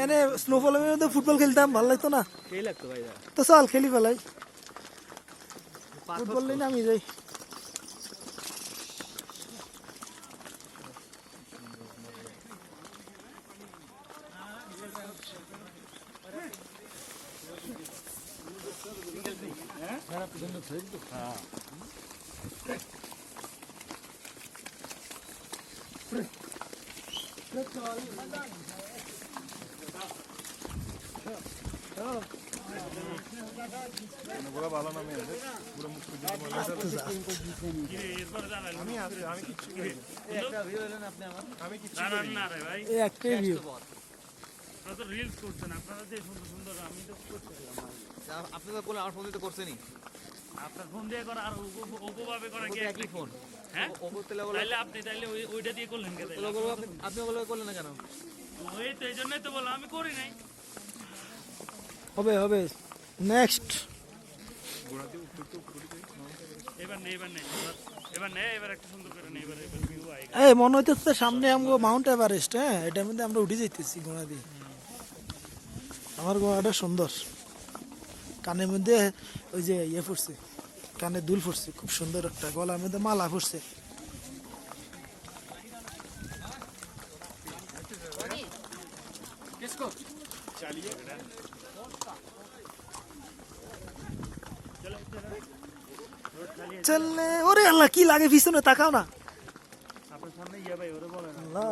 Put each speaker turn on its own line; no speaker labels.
এনে স্নোফলের মধ্যে ফুটবল খেলতাম ভালো লাগতো না।
সেই লাগতো ভাই
তো চল খেলি ফেলাই ফুটবল নিয়ে
আপনি আমার
তো তো
আমার ফোন তো করছেনই।
আপনার ফোন দিয়ে করা আর করা কি একই
ফোন?
হ্যাঁ?
তেলে
আপনি তাইলে ওইটা দিয়ে করলেন
আপনি ওগুলো করলেন না কেন?
ওই তো এই জন্যই তো বললাম আমি করি নাই।
হবে হবে। নেক্সট এই মনে হইতেছে সামনে আমগো মাউন্ট এভারেস্ট হ্যাঁ? এটার মধ্যে আমরা উঠে যাইতেছি গোড়া দিয়ে। আমার গোড়াটা সুন্দর। কানের মধ্যে ওই যে ইয়ে পড়ছে কানে দুল পড়ছে খুব সুন্দর একটা গলার মধ্যে মালা পড়ছে চলে ওরে আল্লাহ কি লাগে পিছনে তাকাও না।
আপনার সামনে ইয়া ভাই ওরে বলেন।
আল্লাহ।